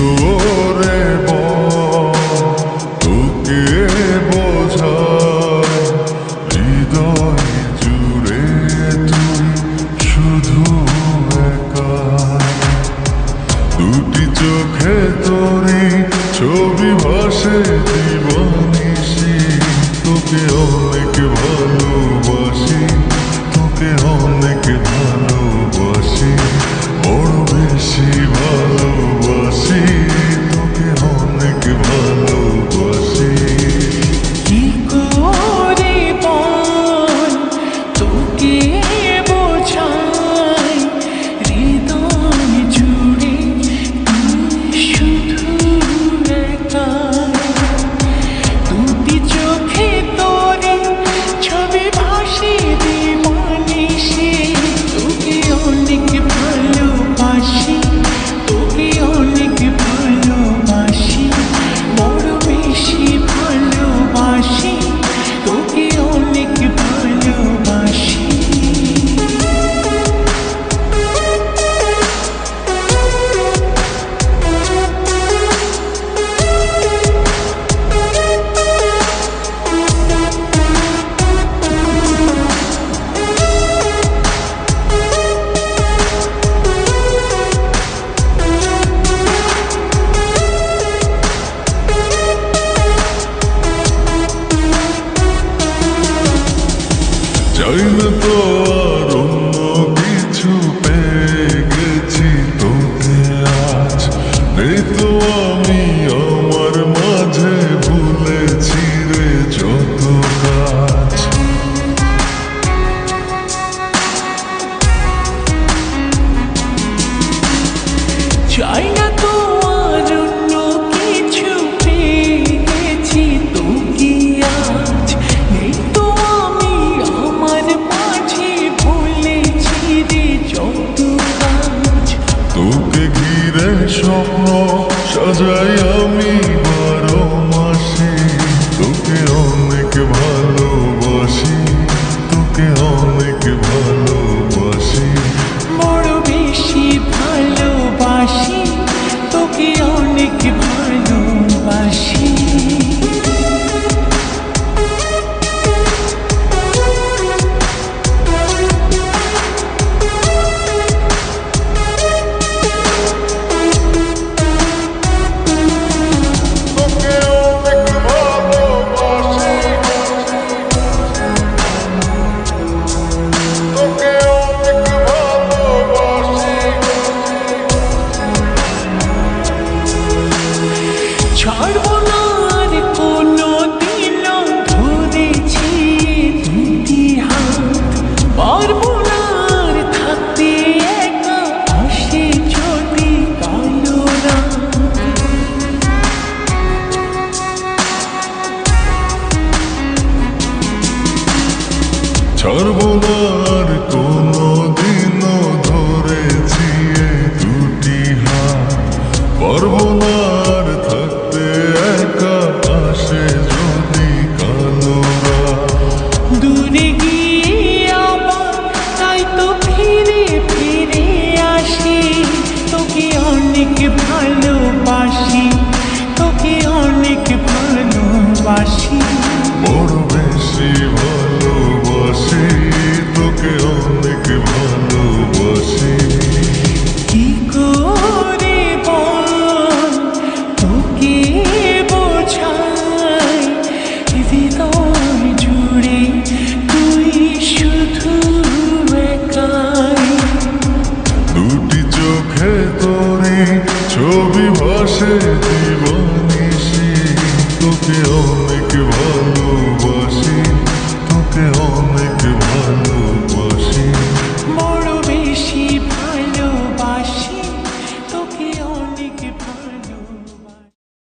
তোরে তোকে বোঝায় হৃদয় জুড়ে তুই শুধু একা দুটি চোখে তোরে ছবি ভাসে চাই তো আর অন্য কিছু পেয়ে গেছি। তোকে আজ নেই তো আমি। شب رو شده ছাড়ব কোনো দিন ধরেছি দুটি হাত। পর্বত